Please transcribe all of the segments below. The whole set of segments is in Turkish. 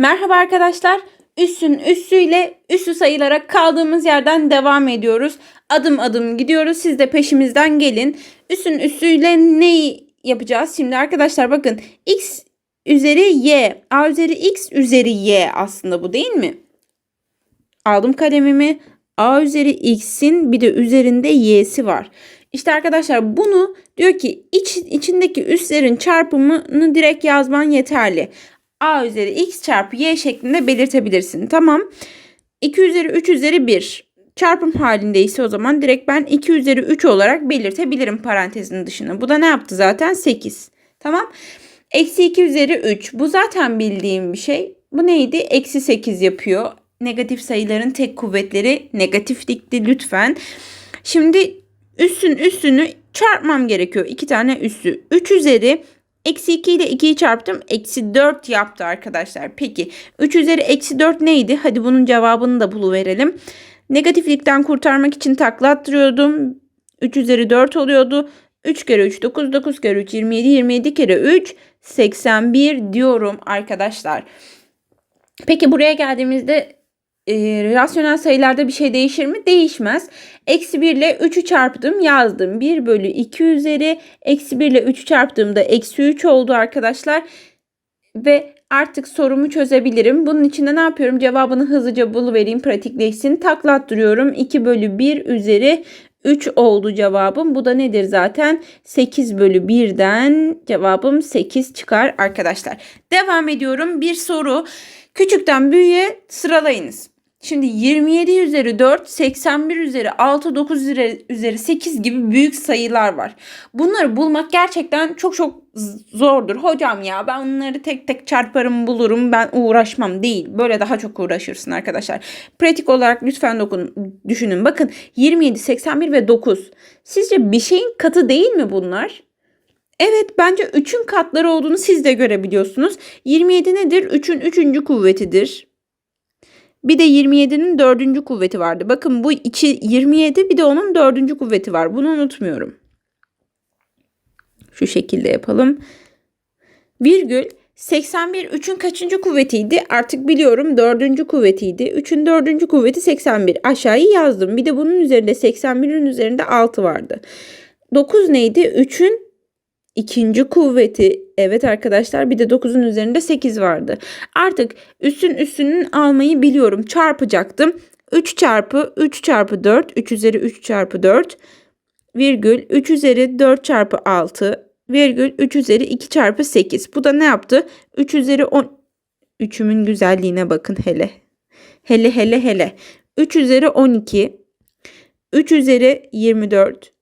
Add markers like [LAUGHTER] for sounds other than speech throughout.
Merhaba arkadaşlar. Üssün üssüyle üssü sayılara kaldığımız yerden devam ediyoruz. Adım adım gidiyoruz. Siz de peşimizden gelin. Üssün üssüyle ne yapacağız? Şimdi arkadaşlar bakın x üzeri y, a üzeri x üzeri y aslında bu değil mi? Aldım kalemimi. A üzeri x'in bir de üzerinde y'si var. İşte arkadaşlar bunu diyor ki iç, içindeki üslerin çarpımını direkt yazman yeterli. A üzeri x çarpı y şeklinde belirtebilirsin. Tamam. 2 üzeri 3 üzeri 1 çarpım halindeyse o zaman direkt ben 2 üzeri 3 olarak belirtebilirim parantezin dışına. Bu da ne yaptı zaten? 8. Tamam. Eksi 2 üzeri 3. Bu zaten bildiğim bir şey. Bu neydi? Eksi 8 yapıyor. Negatif sayıların tek kuvvetleri negatiflikti lütfen. Şimdi üssün üssünü çarpmam gerekiyor. İki tane üssü. 3 üzeri Eksi 2 ile 2'yi çarptım. Eksi 4 yaptı arkadaşlar. Peki 3 üzeri eksi 4 neydi? Hadi bunun cevabını da buluverelim. Negatiflikten kurtarmak için takla attırıyordum. 3 üzeri 4 oluyordu. 3 kere 3 9, 9 kere 3 27, 27 kere 3 81 diyorum arkadaşlar. Peki buraya geldiğimizde e, rasyonel sayılarda bir şey değişir mi? Değişmez. Eksi 1 ile 3'ü çarptım yazdım. 1 bölü 2 üzeri eksi 1 ile 3'ü çarptığımda eksi 3 oldu arkadaşlar. Ve artık sorumu çözebilirim. Bunun için de ne yapıyorum? Cevabını hızlıca buluvereyim pratikleşsin. Taklattırıyorum. 2 bölü 1 üzeri 3 oldu cevabım. Bu da nedir zaten? 8 bölü 1'den cevabım 8 çıkar arkadaşlar. Devam ediyorum. Bir soru. Küçükten büyüğe sıralayınız. Şimdi 27 üzeri 4, 81 üzeri 6, 9 üzeri, üzeri 8 gibi büyük sayılar var. Bunları bulmak gerçekten çok çok zordur. Hocam ya ben onları tek tek çarparım bulurum ben uğraşmam değil. Böyle daha çok uğraşırsın arkadaşlar. Pratik olarak lütfen dokun, düşünün. Bakın 27, 81 ve 9. Sizce bir şeyin katı değil mi bunlar? Evet bence 3'ün katları olduğunu siz de görebiliyorsunuz. 27 nedir? 3'ün 3. kuvvetidir. Bir de 27'nin 4. kuvveti vardı. Bakın bu 2 27 bir de onun 4. kuvveti var. Bunu unutmuyorum. Şu şekilde yapalım. Virgül 81 3'ün kaçıncı kuvvetiydi? Artık biliyorum 4. kuvvetiydi. 3'ün 4. kuvveti 81. Aşağıyı yazdım. Bir de bunun üzerinde 81'in üzerinde 6 vardı. 9 neydi? 3'ün ikinci kuvveti. Evet arkadaşlar bir de 9'un üzerinde 8 vardı. Artık üstün üstünün almayı biliyorum. Çarpacaktım. 3 çarpı 3 çarpı 4. 3 üzeri 3 çarpı 4. Virgül 3 üzeri 4 çarpı 6. Virgül 3 üzeri 2 çarpı 8. Bu da ne yaptı? 3 üzeri 10. Üçümün güzelliğine bakın hele. Hele hele hele. 3 üzeri 12. 3 üzeri 24.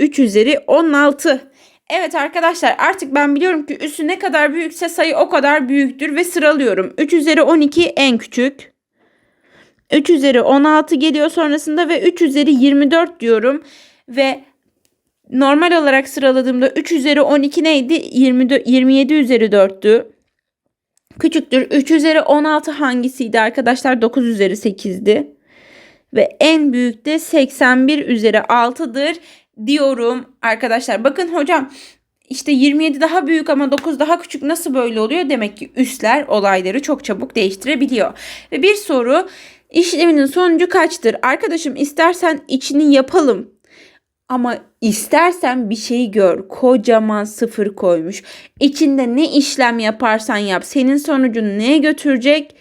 3 üzeri 16. Evet arkadaşlar artık ben biliyorum ki üssü ne kadar büyükse sayı o kadar büyüktür ve sıralıyorum. 3 üzeri 12 en küçük. 3 üzeri 16 geliyor sonrasında ve 3 üzeri 24 diyorum. Ve normal olarak sıraladığımda 3 üzeri 12 neydi? 24, 27 üzeri 4'tü. Küçüktür. 3 üzeri 16 hangisiydi arkadaşlar? 9 üzeri 8'di. Ve en büyük de 81 üzeri 6'dır diyorum arkadaşlar. Bakın hocam işte 27 daha büyük ama 9 daha küçük nasıl böyle oluyor? Demek ki üsler olayları çok çabuk değiştirebiliyor. Ve bir soru işleminin sonucu kaçtır? Arkadaşım istersen içini yapalım. Ama istersen bir şey gör. Kocaman sıfır koymuş. İçinde ne işlem yaparsan yap. Senin sonucun neye götürecek?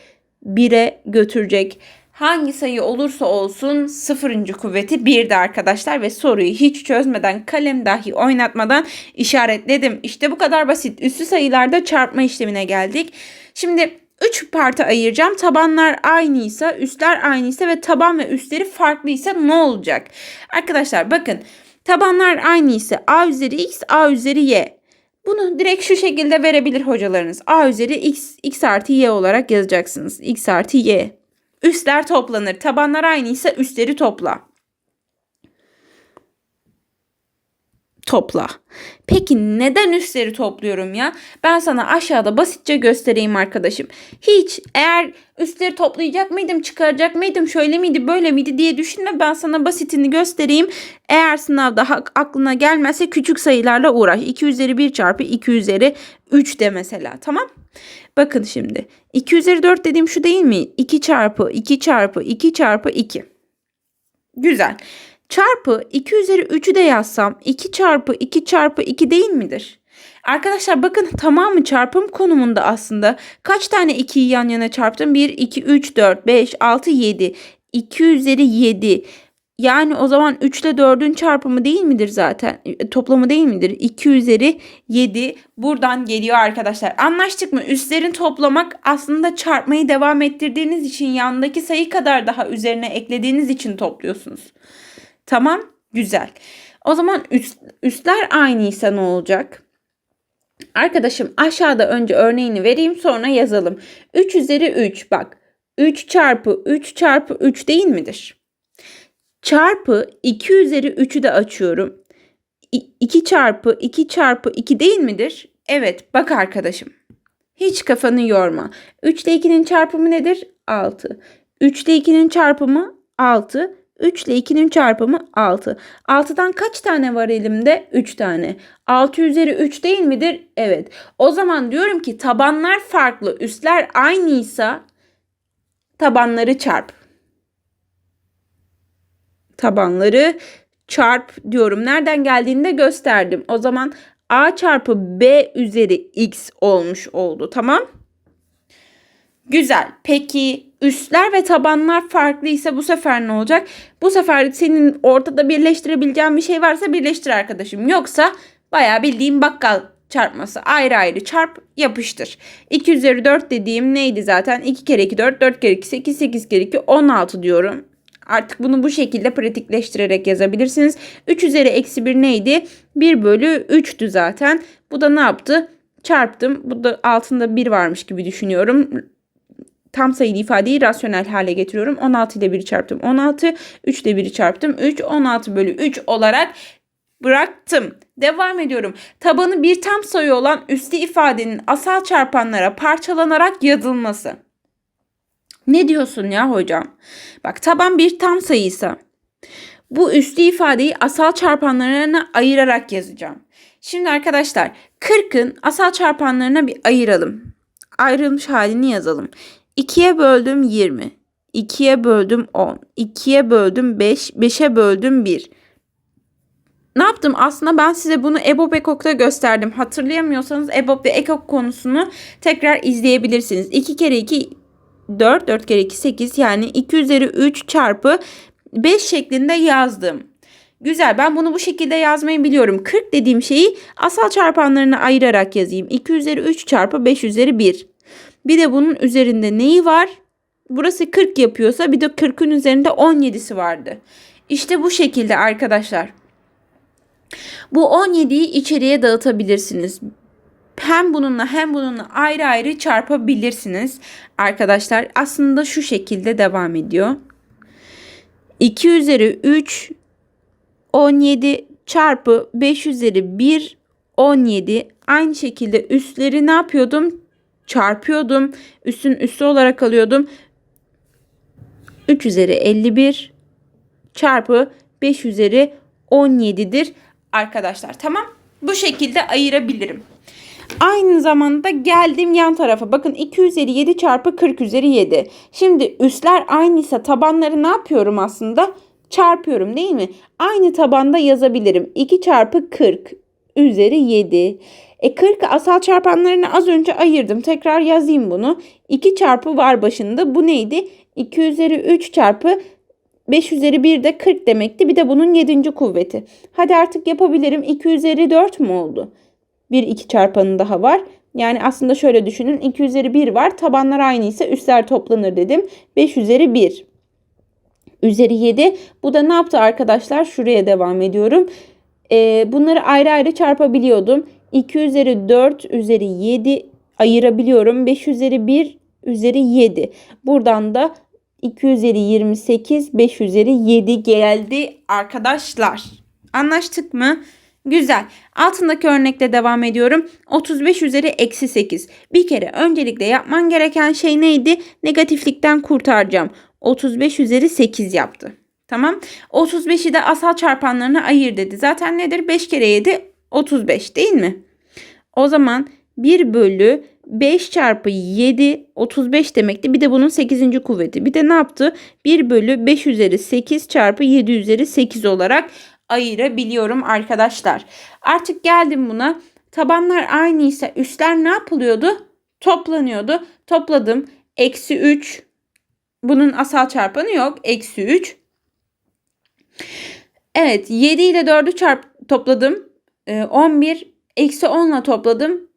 1'e götürecek. Hangi sayı olursa olsun sıfırıncı kuvveti 1'de arkadaşlar ve soruyu hiç çözmeden kalem dahi oynatmadan işaretledim. İşte bu kadar basit. Üstü sayılarda çarpma işlemine geldik. Şimdi 3 parta ayıracağım. Tabanlar aynıysa, üstler aynıysa ve taban ve üstleri farklıysa ne olacak? Arkadaşlar bakın tabanlar aynıysa a üzeri x, a üzeri y. Bunu direkt şu şekilde verebilir hocalarınız. a üzeri x, x artı y olarak yazacaksınız. x artı y. Üstler toplanır. Tabanlar aynıysa üstleri topla. Topla. Peki neden üstleri topluyorum ya? Ben sana aşağıda basitçe göstereyim arkadaşım. Hiç eğer üstleri toplayacak mıydım, çıkaracak mıydım, şöyle miydi, böyle miydi diye düşünme. Ben sana basitini göstereyim. Eğer sınavda aklına gelmezse küçük sayılarla uğraş. 2 üzeri 1 çarpı 2 üzeri 3 de mesela tamam. Bakın şimdi 2 üzeri 4 dediğim şu değil mi? 2 çarpı 2 çarpı 2 çarpı 2. Güzel. Çarpı 2 üzeri 3'ü de yazsam 2 çarpı 2 çarpı 2 değil midir? Arkadaşlar bakın tamamı çarpım konumunda aslında. Kaç tane 2'yi yan yana çarptım? 1, 2, 3, 4, 5, 6, 7. 2 üzeri 7. Yani o zaman 3 ile 4'ün çarpımı değil midir zaten? E, Toplamı değil midir? 2 üzeri 7 buradan geliyor arkadaşlar. Anlaştık mı? Üstlerin toplamak aslında çarpmayı devam ettirdiğiniz için yanındaki sayı kadar daha üzerine eklediğiniz için topluyorsunuz. Tamam? Güzel. O zaman üst, üstler aynıysa ne olacak? Arkadaşım aşağıda önce örneğini vereyim sonra yazalım. 3 üzeri 3 bak. 3 çarpı 3 çarpı 3 değil midir? Çarpı 2 üzeri 3'ü de açıyorum. 2 çarpı 2 çarpı 2 değil midir? Evet bak arkadaşım. Hiç kafanı yorma. 3 ile 2'nin çarpımı nedir? 6. 3 ile 2'nin çarpımı 6. 3 ile 2'nin çarpımı 6. 6'dan kaç tane var elimde? 3 tane. 6 üzeri 3 değil midir? Evet. O zaman diyorum ki tabanlar farklı, üstler aynıysa tabanları çarp. Tabanları çarp diyorum. Nereden geldiğini de gösterdim. O zaman a çarpı b üzeri x olmuş oldu. Tamam? Güzel. Peki üstler ve tabanlar farklıysa bu sefer ne olacak? Bu sefer senin ortada birleştirebileceğin bir şey varsa birleştir arkadaşım. Yoksa bayağı bildiğim bakkal çarpması ayrı ayrı çarp yapıştır. 2 üzeri 4 dediğim neydi zaten? 2 kere 2 4, 4 kere 2 8, 8 kere 2 16 diyorum. Artık bunu bu şekilde pratikleştirerek yazabilirsiniz. 3 üzeri eksi 1 neydi? 1 bölü 3'tü zaten. Bu da ne yaptı? Çarptım. Bu da altında 1 varmış gibi düşünüyorum tam sayılı ifadeyi rasyonel hale getiriyorum. 16 ile 1'i çarptım 16. 3 ile 1'i çarptım 3. 16 bölü 3 olarak bıraktım. Devam ediyorum. Tabanı bir tam sayı olan üstü ifadenin asal çarpanlara parçalanarak yazılması. Ne diyorsun ya hocam? Bak taban bir tam sayıysa bu üstü ifadeyi asal çarpanlarına ayırarak yazacağım. Şimdi arkadaşlar 40'ın asal çarpanlarına bir ayıralım. Ayrılmış halini yazalım. 2'ye böldüm 20. 2'ye böldüm 10. 2'ye böldüm 5. 5'e böldüm 1. Ne yaptım? Aslında ben size bunu EBOB EKOK'ta gösterdim. Hatırlayamıyorsanız EBOB ve EKOK konusunu tekrar izleyebilirsiniz. 2 kere 2 4, 4 kere 2 8 yani 2 üzeri 3 çarpı 5 şeklinde yazdım. Güzel ben bunu bu şekilde yazmayı biliyorum. 40 dediğim şeyi asal çarpanlarına ayırarak yazayım. 2 üzeri 3 çarpı 5 üzeri 1. Bir de bunun üzerinde neyi var? Burası 40 yapıyorsa bir de 40'ın üzerinde 17'si vardı. İşte bu şekilde arkadaşlar. Bu 17'yi içeriye dağıtabilirsiniz. Hem bununla hem bununla ayrı ayrı çarpabilirsiniz arkadaşlar. Aslında şu şekilde devam ediyor. 2 üzeri 3 17 çarpı 5 üzeri 1 17 aynı şekilde üstleri ne yapıyordum? Çarpıyordum. Üstün üstü olarak alıyordum. 3 üzeri 51 çarpı 5 üzeri 17'dir arkadaşlar. Tamam. Bu şekilde ayırabilirim. Aynı zamanda geldim yan tarafa. Bakın 2 üzeri 7 çarpı 40 üzeri 7. Şimdi üstler aynıysa tabanları ne yapıyorum aslında? Çarpıyorum değil mi? Aynı tabanda yazabilirim. 2 çarpı 40 üzeri 7. E 40 asal çarpanlarını az önce ayırdım. Tekrar yazayım bunu. 2 çarpı var başında. Bu neydi? 2 üzeri 3 çarpı 5 üzeri 1 de 40 demekti. Bir de bunun 7. kuvveti. Hadi artık yapabilirim. 2 üzeri 4 mu oldu? Bir 2 çarpanı daha var. Yani aslında şöyle düşünün. 2 üzeri 1 var. Tabanlar aynıysa üstler toplanır dedim. 5 üzeri 1 üzeri 7. Bu da ne yaptı arkadaşlar? Şuraya devam ediyorum. Ee, bunları ayrı ayrı çarpabiliyordum. 2 üzeri 4 üzeri 7 ayırabiliyorum. 5 üzeri 1 üzeri 7. Buradan da 2 üzeri 28 5 üzeri 7 geldi arkadaşlar. Anlaştık mı? Güzel. Altındaki örnekle devam ediyorum. 35 üzeri eksi 8. Bir kere öncelikle yapman gereken şey neydi? Negatiflikten kurtaracağım. 35 üzeri 8 yaptı. Tamam. 35'i de asal çarpanlarına ayır dedi. Zaten nedir? 5 kere 7 35 değil mi? O zaman 1 bölü 5 çarpı 7 35 demekti. Bir de bunun 8. kuvveti. Bir de ne yaptı? 1 bölü 5 üzeri 8 çarpı 7 üzeri 8 olarak ayırabiliyorum arkadaşlar. Artık geldim buna. Tabanlar aynıysa üstler ne yapılıyordu? Toplanıyordu. Topladım. Eksi 3. Bunun asal çarpanı yok. Eksi 3. Evet 7 ile 4'ü çarp topladım. Ee, 11 eksi 10 ile topladım.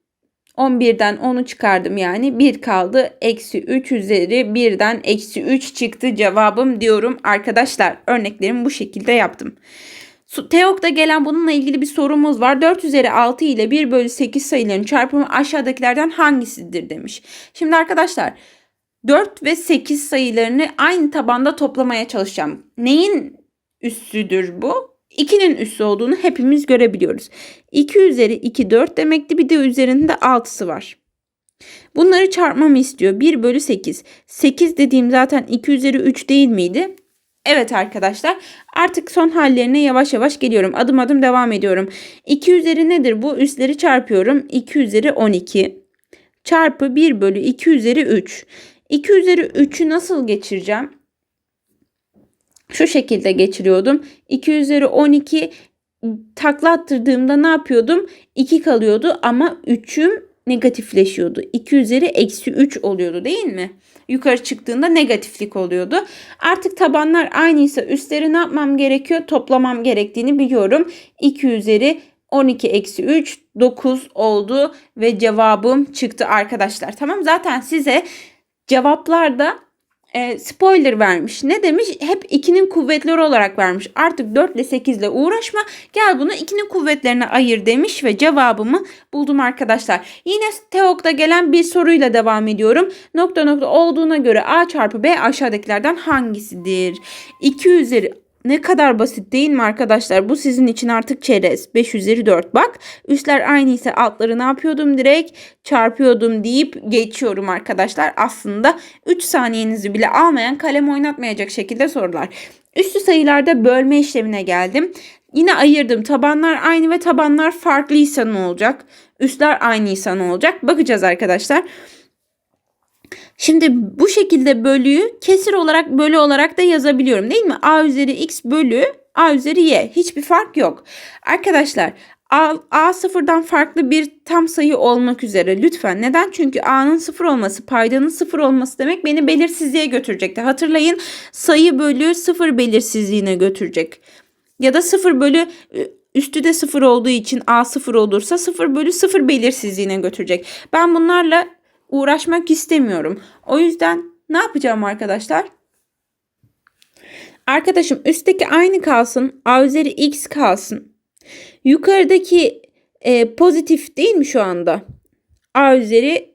11'den 10'u çıkardım yani 1 kaldı. Eksi 3 üzeri 1'den eksi 3 çıktı cevabım diyorum arkadaşlar. Örneklerimi bu şekilde yaptım. TEOK'ta gelen bununla ilgili bir sorumuz var. 4 üzeri 6 ile 1 bölü 8 sayılarının çarpımı aşağıdakilerden hangisidir demiş. Şimdi arkadaşlar 4 ve 8 sayılarını aynı tabanda toplamaya çalışacağım. Neyin üssüdür bu? 2'nin üssü olduğunu hepimiz görebiliyoruz. 2 üzeri 2 4 demekti bir de üzerinde 6'sı var. Bunları çarpmamı istiyor. 1 bölü 8. 8 dediğim zaten 2 üzeri 3 değil miydi? Evet arkadaşlar artık son hallerine yavaş yavaş geliyorum. Adım adım devam ediyorum. 2 üzeri nedir bu? Üstleri çarpıyorum. 2 üzeri 12 çarpı 1 bölü 2 üzeri 3. 2 üzeri 3'ü nasıl geçireceğim? Şu şekilde geçiriyordum. 2 üzeri 12 takla attırdığımda ne yapıyordum? 2 kalıyordu ama 3'üm negatifleşiyordu. 2 üzeri eksi 3 oluyordu değil mi? Yukarı çıktığında negatiflik oluyordu. Artık tabanlar aynıysa üstleri ne yapmam gerekiyor? Toplamam gerektiğini biliyorum. 2 üzeri 12 eksi 3 9 oldu ve cevabım çıktı arkadaşlar. Tamam zaten size cevaplarda e, spoiler vermiş. Ne demiş? Hep 2'nin kuvvetleri olarak vermiş. Artık 4 ile 8 ile uğraşma. Gel bunu 2'nin kuvvetlerine ayır demiş ve cevabımı buldum arkadaşlar. Yine TEOK'ta gelen bir soruyla devam ediyorum. Nokta nokta olduğuna göre A çarpı B aşağıdakilerden hangisidir? 2 üzeri ne kadar basit değil mi arkadaşlar? Bu sizin için artık çerez. 5 üzeri 4 bak. Üstler aynı ise altları ne yapıyordum direkt? Çarpıyordum deyip geçiyorum arkadaşlar. Aslında 3 saniyenizi bile almayan kalem oynatmayacak şekilde sorular. Üstü sayılarda bölme işlemine geldim. Yine ayırdım. Tabanlar aynı ve tabanlar farklıysa ne olacak? Üstler aynıysa ne olacak? Bakacağız arkadaşlar. Şimdi bu şekilde bölüyü kesir olarak bölü olarak da yazabiliyorum değil mi? A üzeri x bölü A üzeri y. Hiçbir fark yok. Arkadaşlar A, A sıfırdan farklı bir tam sayı olmak üzere lütfen. Neden? Çünkü A'nın sıfır olması, paydanın sıfır olması demek beni belirsizliğe götürecekti. Hatırlayın sayı bölü sıfır belirsizliğine götürecek. Ya da sıfır bölü üstü de sıfır olduğu için A sıfır olursa sıfır bölü sıfır belirsizliğine götürecek. Ben bunlarla uğraşmak istemiyorum. O yüzden ne yapacağım arkadaşlar? Arkadaşım üstteki aynı kalsın. A üzeri x kalsın. Yukarıdaki e, pozitif değil mi şu anda? A üzeri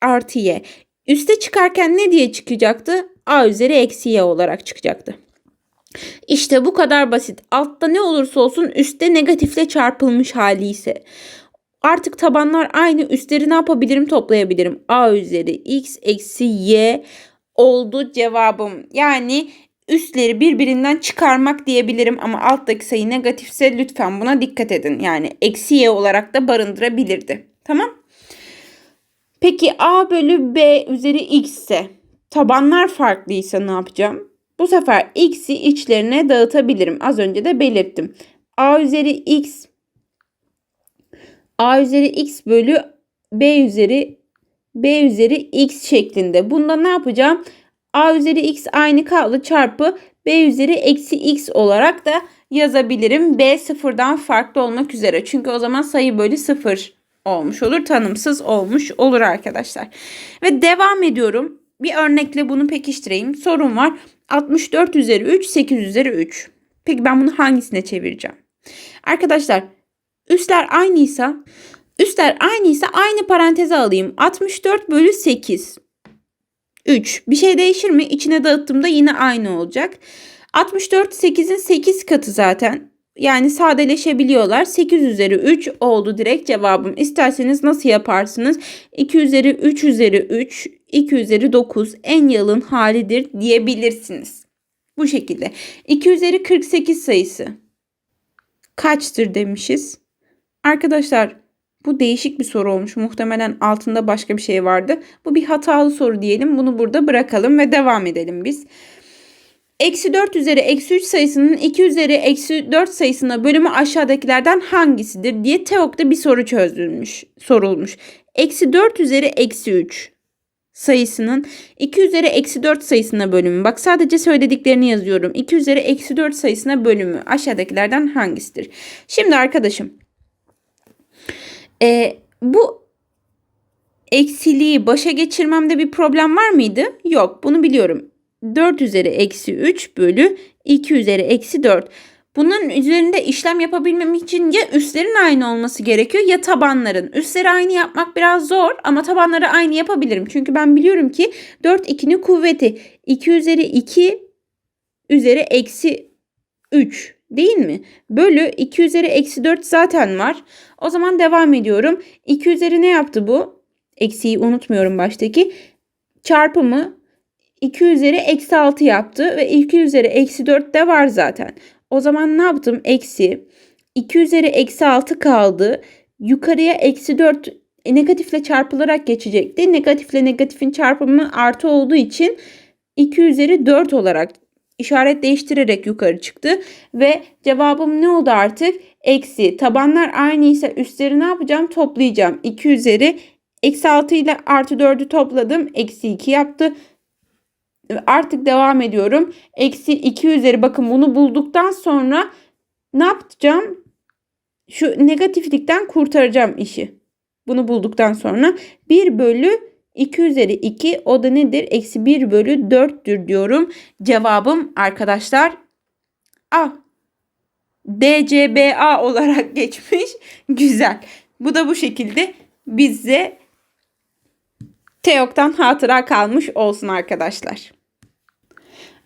artı y. Üste çıkarken ne diye çıkacaktı? A üzeri eksi y olarak çıkacaktı. İşte bu kadar basit. Altta ne olursa olsun üstte negatifle çarpılmış hali ise. Artık tabanlar aynı. Üstleri ne yapabilirim? Toplayabilirim. A üzeri x eksi y oldu cevabım. Yani üstleri birbirinden çıkarmak diyebilirim ama alttaki sayı negatifse lütfen buna dikkat edin. Yani eksi y olarak da barındırabilirdi. Tamam. Peki a bölü b üzeri x ise tabanlar farklıysa ne yapacağım? Bu sefer x'i içlerine dağıtabilirim. Az önce de belirttim. a üzeri x a üzeri x bölü b üzeri b üzeri x şeklinde. Bunda ne yapacağım? a üzeri x aynı kaldı çarpı b üzeri eksi x olarak da yazabilirim. b sıfırdan farklı olmak üzere. Çünkü o zaman sayı bölü sıfır olmuş olur. Tanımsız olmuş olur arkadaşlar. Ve devam ediyorum. Bir örnekle bunu pekiştireyim. Sorun var. 64 üzeri 3, 8 üzeri 3. Peki ben bunu hangisine çevireceğim? Arkadaşlar üstler aynıysa üstler aynıysa aynı paranteze alayım. 64 bölü 8. 3. Bir şey değişir mi? İçine dağıttığımda yine aynı olacak. 64 8'in 8 katı zaten. yani sadeleşebiliyorlar. 8 üzeri 3 oldu direkt cevabım. İsterseniz nasıl yaparsınız? 2 üzeri 3 üzeri 3, 2 üzeri 9 en yalın halidir diyebilirsiniz. Bu şekilde. 2 üzeri 48 sayısı kaçtır demişiz. Arkadaşlar bu değişik bir soru olmuş. Muhtemelen altında başka bir şey vardı. Bu bir hatalı soru diyelim. Bunu burada bırakalım ve devam edelim biz. Eksi 4 üzeri eksi 3 sayısının 2 üzeri eksi 4 sayısına bölümü aşağıdakilerden hangisidir diye TEOK'ta bir soru çözülmüş, sorulmuş. Eksi 4 üzeri eksi 3 sayısının 2 üzeri eksi 4 sayısına bölümü. Bak sadece söylediklerini yazıyorum. 2 üzeri eksi 4 sayısına bölümü aşağıdakilerden hangisidir? Şimdi arkadaşım e, bu eksiliği başa geçirmemde bir problem var mıydı? Yok bunu biliyorum. 4 üzeri eksi 3 bölü 2 üzeri eksi 4. Bunların üzerinde işlem yapabilmem için ya üstlerin aynı olması gerekiyor ya tabanların. Üstleri aynı yapmak biraz zor ama tabanları aynı yapabilirim. Çünkü ben biliyorum ki 4 2'nin kuvveti 2 üzeri 2 üzeri eksi 3 değil mi? Bölü 2 üzeri eksi 4 zaten var. O zaman devam ediyorum. 2 üzeri ne yaptı bu? Eksiği unutmuyorum baştaki. Çarpımı 2 üzeri eksi 6 yaptı ve 2 üzeri eksi 4 de var zaten. O zaman ne yaptım? Eksi 2 üzeri eksi 6 kaldı. Yukarıya eksi 4 negatifle çarpılarak geçecekti. Negatifle negatifin çarpımı artı olduğu için 2 üzeri 4 olarak işaret değiştirerek yukarı çıktı. Ve cevabım ne oldu artık? Eksi. Tabanlar aynı ise üstleri ne yapacağım? Toplayacağım. 2 üzeri eksi 6 ile artı 4'ü topladım. Eksi 2 yaptı artık devam ediyorum. Eksi 2 üzeri bakın bunu bulduktan sonra ne yapacağım? Şu negatiflikten kurtaracağım işi. Bunu bulduktan sonra 1 bölü 2 üzeri 2 o da nedir? Eksi 1 bölü 4'tür diyorum. Cevabım arkadaşlar A. DCBA olarak [LAUGHS] geçmiş. Güzel. Bu da bu şekilde bize Teok'tan hatıra kalmış olsun arkadaşlar.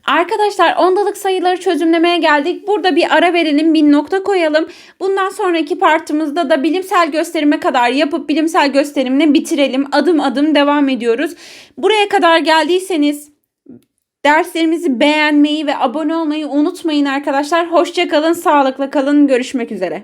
Arkadaşlar ondalık sayıları çözümlemeye geldik. Burada bir ara verelim, bir nokta koyalım. Bundan sonraki partımızda da bilimsel gösterime kadar yapıp bilimsel gösterimle bitirelim. Adım adım devam ediyoruz. Buraya kadar geldiyseniz derslerimizi beğenmeyi ve abone olmayı unutmayın arkadaşlar. Hoşça kalın, sağlıkla kalın. Görüşmek üzere.